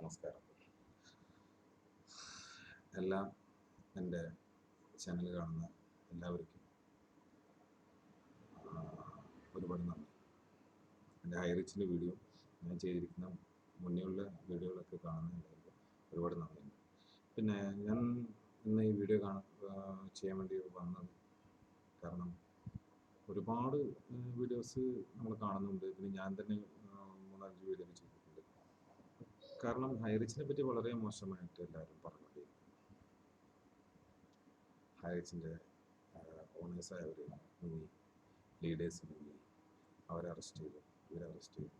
നമസ്കാരം. എല്ലാം എന്റെ ചാനൽ കാണുന്ന എല്ലാവർക്കും ഒരുപാട് നന്ദി. എന്റെ ഹൈറിച്ചിന്റെ വീഡിയോ ഞാൻ ചെയ്തിരിക്കുന്ന മുന്നേയുള്ള വീഡിയോകളൊക്കെ കാണുന്ന എല്ലാവർക്കും ഒരുപാട് നന്ദിയുണ്ട് പിന്നെ ഞാൻ ഇന്ന് ഈ വീഡിയോ കാണാൻ ചെയ്യാൻ വേണ്ടി വന്നത് കാരണം ഒരുപാട് വീഡിയോസ് നമ്മൾ കാണുന്നുണ്ട്. പിന്നെ ഞാൻ തന്നെ മൂന്നാലഞ്ച് വീഡിയോ ചെയ്തിട്ടുണ്ട്. കാരണം ഹൈറിച്ചിനെ പറ്റി വളരെ മോശമായിട്ട് എല്ലാവരും പറഞ്ഞുകൊണ്ടിരിക്കുന്നു ഹൈറിച്ചിന്റെ ഓണേഴ്സായവർ മുങ്ങി ലീഡേഴ്സ് മുങ്ങി അവരെ അറസ്റ്റ് ചെയ്തു. ഇവരെ അറസ്റ്റ് ചെയ്തു.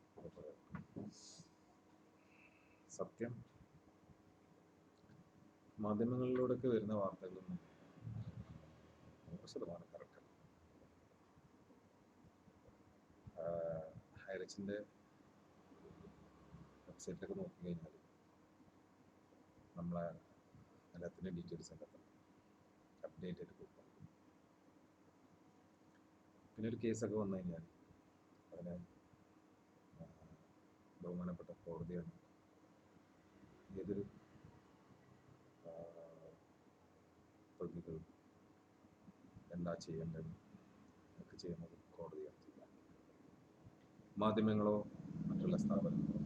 സത്യം. മാധ്യമങ്ങളിലൂടെയൊക്കെ വരുന്ന വാർത്തകളൊന്നും നൂറ് ശതമാനം കറക്റ്റല്ല ഹൈറിച്ചിന്റെ വെബ്സൈറ്റിലൊക്കെ നോക്കി കഴിഞ്ഞാൽ നമ്മളെ എല്ലാത്തിന്റെ ഡീറ്റെയിൽസ് കണ്ടെത്തണം അപ്ഡേറ്റ് ആയിട്ട് കൊടുക്കണം പിന്നെ ഒരു കേസൊക്കെ വന്നു കഴിഞ്ഞാൽ അതിനെ ബഹുമാനപ്പെട്ട കോടതിയാണ് ഏതൊരു പ്രതികൾ എന്താ ചെയ്യേണ്ടത്? ഒക്കെ ചെയ്യുന്നത് കോടതിയാണ് മാധ്യമങ്ങളോ മറ്റുള്ള സ്ഥാപനങ്ങളോ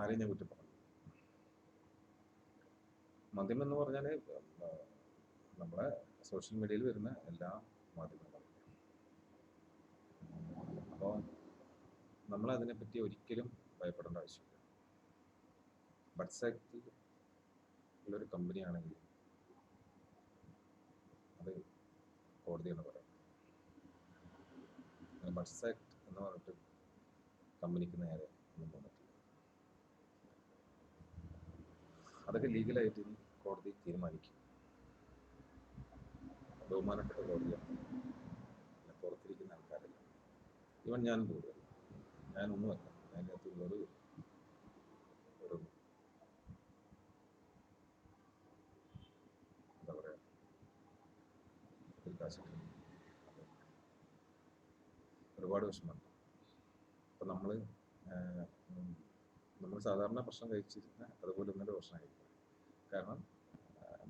ആരെയും ഞാൻ കുറ്റപ്പെടുന്നു മാധ്യമം എന്ന് പറഞ്ഞാൽ നമ്മളെ സോഷ്യൽ മീഡിയയിൽ വരുന്ന എല്ലാ മാധ്യമങ്ങളും. അപ്പോൾ നമ്മൾ അതിനെപ്പറ്റി ഒരിക്കലും ഭയപ്പെടേണ്ട ആവശ്യമില്ല. ബഡ്സാക്റ്റിൽ ഉള്ളൊരു കമ്പനിയാണെങ്കിൽ അത് കോടതിയാണ് പറയുന്നത് വാട്സാപ്പ് എന്ന് പറഞ്ഞിട്ട് കമ്പനിക്ക് നേരെ ഒന്നും വന്നിട്ടില്ല അതൊക്കെ ലീഗലായിട്ട് ഇനി കോടതി തീരുമാനിക്കും. ബഹുമാനപ്പെട്ട കോടതിയാണ്. പിന്നെ പുറത്തിരിക്കുന്ന ആൾക്കാരല്ല. ഇവൻ ഞാൻ പോലും ഞാനൊന്നുമല്ല ഞാൻ അകത്ത് ഒരു ഒരു എന്താ ഒരുപാട് വിഷമമുണ്ട്. അപ്പം നമ്മൾ സാധാരണ ഭക്ഷണം കഴിച്ചിരുന്ന അതുപോലെ ഒന്നര ഭക്ഷണം കഴിക്കുക കാരണം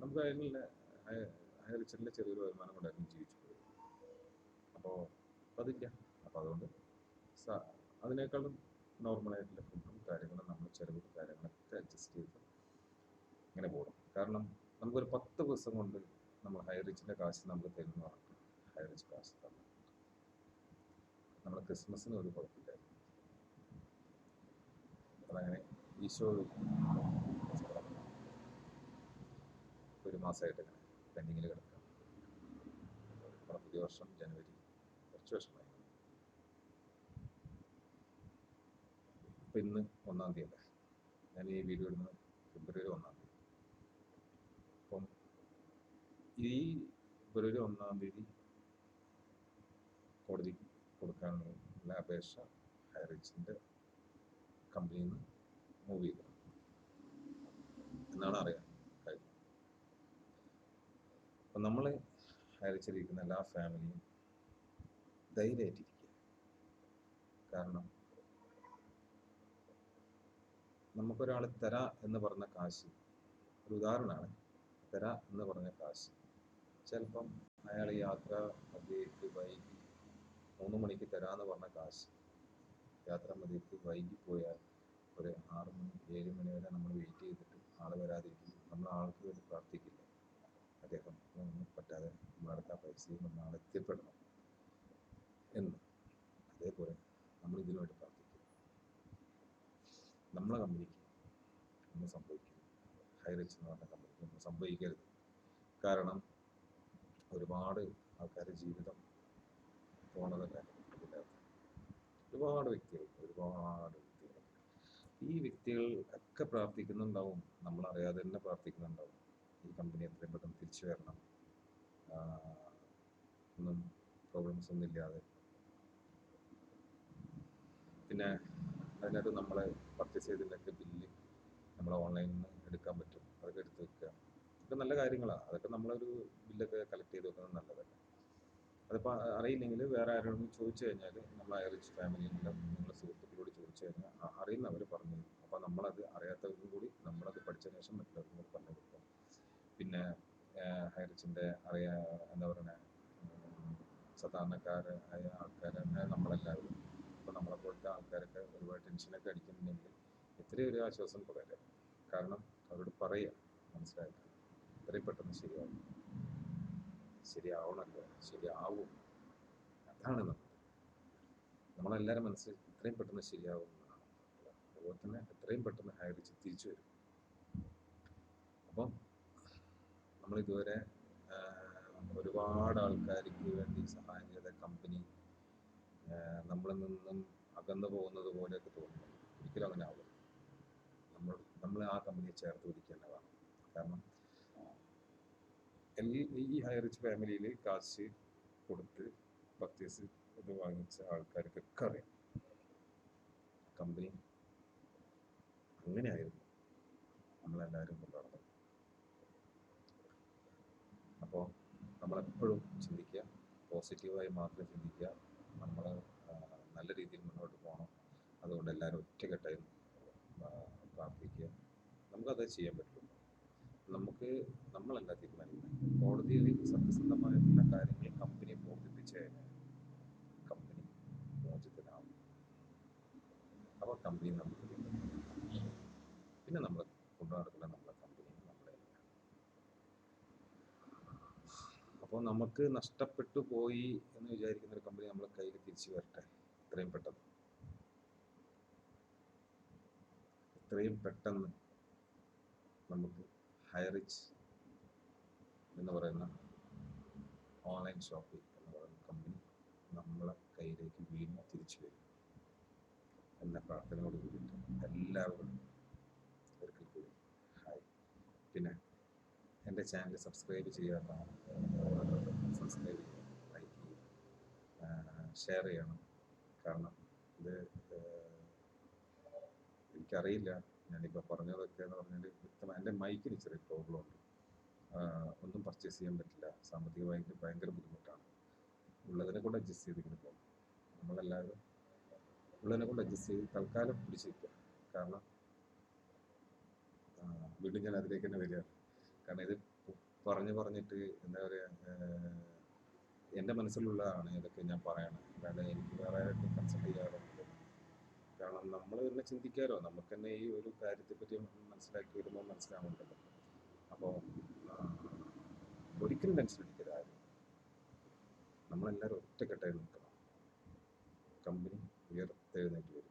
നമുക്ക് അതിനുള്ള ഹയറിച്ചറിലെ ചെറിയൊരു വരുമാനം കൊണ്ടായിരുന്നു ജീവിച്ചു പോയത് അപ്പോൾ അതില്ല. അപ്പോൾ അതുകൊണ്ട് അതിനേക്കാളും നോർമലായിട്ടുള്ള ഫുഡും കാര്യങ്ങളും നമ്മൾ ചിലവും കാര്യങ്ങളൊക്കെ അഡ്ജസ്റ്റ് ചെയ്ത് ഇങ്ങനെ പോകണം കാരണം നമുക്കൊരു പത്ത് ദിവസം കൊണ്ട് നമ്മൾ ഹൈ റിച്ചിന്റെ കാശ് നമുക്ക് തരുന്ന ഹൈ റിച്ച് കാശ് തന്നു നമ്മൾ ക്രിസ്മസിന് ഒരു കുഴപ്പമില്ലായിരുന്നു. അതങ്ങനെ ഈശോ ഒരു മാസമായിട്ട് ഇങ്ങനെ പെൻഡിങ്ങിൽ കിടക്കുക. നമ്മുടെ പുതിയ വർഷം ജനുവരി കുറച്ച് വർഷമായി. ഇപ്പം ഇന്ന് ഒന്നാം തീയതി അല്ലേ? ഞാൻ ഈ വീഡിയോ ഇടുന്നത് ഫെബ്രുവരി ഒന്നാം തീയതി. അപ്പം ഈ ഫെബ്രുവരി ഒന്നാം തീയതി കോടതിക്ക് കൊടുക്കാനുള്ള അപേക്ഷ ഹൈറിച്ചിന്റെ കമ്പനിയിൽ നിന്ന് മൂവ് ചെയ്തു എന്നാണ് അറിയാൻ കാര്യം അപ്പം നമ്മൾ അയച്ചിരിക്കുന്ന എല്ലാ ഫാമിലിയും ധൈര്യമായിട്ടിരിക്കുക. കാരണം നമുക്കൊരാൾ തരാ എന്ന് പറഞ്ഞ കാശ് ഒരു ഉദാഹരണമാണ്. തരാ എന്ന് പറഞ്ഞ കാശ്. ചിലപ്പം അയാൾ യാത്ര മധ്യയ്ക്ക് വൈകി മൂന്ന് മണിക്ക് തരാമെന്ന് പറഞ്ഞ കാശ് യാത്ര മധ്യയ്ക്ക് വൈകി പോയാൽ ഒരു ആറ് മണി ഏഴ് മണി വരെ നമ്മൾ വെയിറ്റ് ചെയ്തിട്ട് ആൾ വരാതിരിക്കും. നമ്മൾ ആൾക്ക് വേണ്ടി പ്രാർത്ഥിക്കില്ല. അദ്ദേഹം ഒന്നും പറ്റാതെ നമ്മളടുത്ത പൈസയും നമ്മൾ ആൾ എത്തിപ്പെടണം. എന്ന്. അതേപോലെ നമ്മൾ ഇതിനു വേണ്ടി പ്രാർത്ഥിക്കും. നമ്മളെ കമ്പനിക്ക് ഒന്നും സംഭവിക്കരുത് ഹൈറിച്ച് എന്ന് പറഞ്ഞ കമ്പനിക്ക് ഒന്നും സംഭവിക്കരുത്. കാരണം ഒരുപാട് ആൾക്കാരുടെ ജീവിതം പോണതല്ലേ. ഇതിനകത്ത് ഒരുപാട് വ്യക്തികൾ ഒരുപാട് ഈ വ്യക്തികൾ ഒക്കെ പ്രാർത്ഥിക്കുന്നുണ്ടാവും. നമ്മൾ അറിയാതെ തന്നെ പ്രാർത്ഥിക്കുന്നുണ്ടാവും. ഈ കമ്പനി എത്രയും പെട്ടെന്ന് തിരിച്ചു വരണം. ഒന്നും പ്രോബ്ലംസ് ഒന്നും ഇല്ലാതെ. പിന്നെ അതിനകത്ത് നമ്മൾ പർച്ചേസ് ചെയ്തതിന്റെയൊക്കെ ബില്ല് നമ്മൾ ഓൺലൈനിൽ നിന്ന് എടുക്കാൻ പറ്റും. അതൊക്കെ എടുത്ത് വെക്കുക. ഇതൊക്കെ നല്ല കാര്യങ്ങളാണ് അതൊക്കെ നമ്മളൊരു ബില്ലൊക്കെ കളക്ട് ചെയ്ത് വെക്കുന്നത് നല്ലതല്ലേ. അതിപ്പോൾ അറിയില്ലെങ്കിൽ വേറെ ആരോടും ചോദിച്ചു കഴിഞ്ഞാൽ നമ്മൾ റിച്ച് ഫാമിലിയിലും നമ്മളെ സുഹൃത്തുക്കളോട് ചോദിച്ചു കഴിഞ്ഞാൽ അറിയുന്നവർ പറഞ്ഞു തരും. അപ്പോൾ നമ്മളത് അറിയാത്തവർക്കും കൂടി നമ്മളത് പഠിച്ചതിന് ശേഷം മറ്റുള്ളവർക്കും കൂടി പറഞ്ഞു കൊടുക്കും. പിന്നെ ഹൈറിച്ചിന്റെ അറിയാ എന്താ പറയുക സാധാരണക്കാരായ ആൾക്കാരാണ് നമ്മളെല്ലാവരും. അപ്പോൾ നമ്മളെ പോലത്തെ ആൾക്കാരൊക്കെ ഒരുപാട് ടെൻഷനൊക്കെ അടിക്കുന്നുണ്ടെങ്കിൽ ഇത്രയും ഒരു ആശ്വാസം പകരം കാരണം അവരോട് പറയുക മനസ്സിലാക്കുക എത്രയും പെട്ടെന്ന് ശരിയാവും. ശരിയാവണമല്ലോ ശരിയാവും. അതാണ് നമ്മൾ. നമ്മളെല്ലാവരും മനസ്സിൽ എത്രയും പെട്ടെന്ന് ശരിയാവും എന്നാണ്. അതുപോലെ തന്നെ എത്രയും പെട്ടെന്ന് ഹൈറിച്ച് തിരിച്ചു വരും. അപ്പം നമ്മളിതുവരെ ഒരുപാട് ആൾക്കാർക്ക് വേണ്ടി സഹായം ചെയ്ത കമ്പനി നമ്മളിൽ നിന്നും അകന്നു പോകുന്നത് പോലെയൊക്കെ തോന്നുന്നു. ഒരിക്കലും അങ്ങനെ ആവില്ല നമ്മൾ നമ്മൾ ആ കമ്പനിയെ ചേർത്ത് പിടിക്കേണ്ടതാണ്. കാരണം ഈ ഹൈ റിച്ച് ഫാമിലിയിൽ കാശ് കൊടുത്ത് പർച്ചേസ് ഇത് വാങ്ങിച്ച ആൾക്കാർക്കൊക്കെ അറിയാം. കമ്പനി അങ്ങനെയായിരുന്നു നമ്മളെല്ലാവരും കൊണ്ട് നടന്നത്. അപ്പോൾ നമ്മളെപ്പോഴും ചിന്തിക്കുക പോസിറ്റീവായി മാത്രം ചിന്തിക്കുക നമ്മൾ നല്ല രീതിയിൽ മുന്നോട്ട് പോകണം. അതുകൊണ്ട് എല്ലാവരും ഒറ്റക്കെട്ടായി പ്രാർത്ഥിക്കുക. നമുക്കത് ചെയ്യാൻ പറ്റുള്ളൂ. നമുക്ക് നമ്മളല്ല തീരുമാനിക്കുന്നത്? കോടതിയിൽ സത്യസന്ധമായിട്ടുള്ള കാര്യങ്ങൾ കമ്പനി ബോധിപ്പിച്ചു കമ്പനി മോചിതനാവും അപ്പോൾ കമ്പനി നമുക്ക് പിന്നെ നമ്മൾ കൊണ്ടുനടക്കുന്ന നമ്മുടെ കമ്പനി നമ്മളെ അപ്പോൾ നമുക്ക് നഷ്ടപ്പെട്ടു പോയി എന്ന് വിചാരിക്കുന്ന ഒരു കമ്പനി നമ്മളെ കയ്യിൽ തിരിച്ചു വരട്ടെ. എത്രയും പെട്ടെന്ന്. എത്രയും പെട്ടെന്ന് നമുക്ക് ഹൈറിച്ച് എന്ന് പറയുന്ന ഓൺലൈൻ ഷോപ്പിംഗ് എന്ന് പറയുന്ന കമ്പനി നമ്മളെ കയ്യിലേക്ക് വീണ്ടും തിരിച്ചു വരും. എന്ന പ്രാർത്ഥനയോട് കൂടിയിട്ട് എല്ലാവരും ഒരിക്കൽ കൂടി ഹായ് പിന്നെ എന്റെ ചാനൽ സബ്സ്ക്രൈബ് ചെയ്യാത്ത സബ്സ്ക്രൈബ് ചെയ്യണം. ലൈക്ക് ചെയ്യും ഷെയർ ചെയ്യണം. കാരണം ഇത് എനിക്കറിയില്ല. ഞാനിപ്പോൾ പറഞ്ഞതൊക്കെ എന്ന് പറഞ്ഞാൽ വ്യക്തമായി എന്റെ മൈക്കിന് ചെറിയ പ്രോബ്ലം ഉണ്ട് ഒന്നും പർച്ചേസ് ചെയ്യാൻ പറ്റില്ല. സാമ്പത്തികമായിട്ട് ഭയങ്കര ബുദ്ധിമുട്ടാണ്. ഉള്ളതിനെ കൊണ്ട് അഡ്ജസ്റ്റ് ചെയ്ത് ഇങ്ങനെ പോകും നമ്മളെല്ലാവരും ഉള്ളതിനെ കൊണ്ട് അഡ്ജസ്റ്റ് ചെയ്ത് തൽക്കാലം പിടിച്ചിരിക്കുക കാരണം വീണ്ടും ഞാൻ അതിലേക്ക് തന്നെ വരിക കാരണം ഇത് പറഞ്ഞു പറഞ്ഞിട്ട് എന്താ പറയുക എന്റെ മനസ്സിലുള്ളതാണ് ഇതൊക്കെ ഞാൻ പറയണത്. അല്ലാതെ എനിക്ക് വേറെ കൺസൾട്ട് ചെയ്യാറൊന്നുമില്ല കാരണം നമ്മൾ തന്നെ ചിന്തിക്കാലോ? നമുക്ക് തന്നെ ഈ ഒരു കാര്യത്തെ പറ്റി മനസ്സിലാക്കി വരുമ്പോൾ മനസ്സിലാവുന്നുണ്ടല്ലോ അപ്പോൾ ഒരിക്കലും ടെൻഷൻ അടിക്കരുത് ആരും. നമ്മളെല്ലാവരും ഒറ്റക്കെട്ടായി നിൽക്കണം. കമ്പനി ഉയർത്തെഴുന്നേറ്റ് വരും.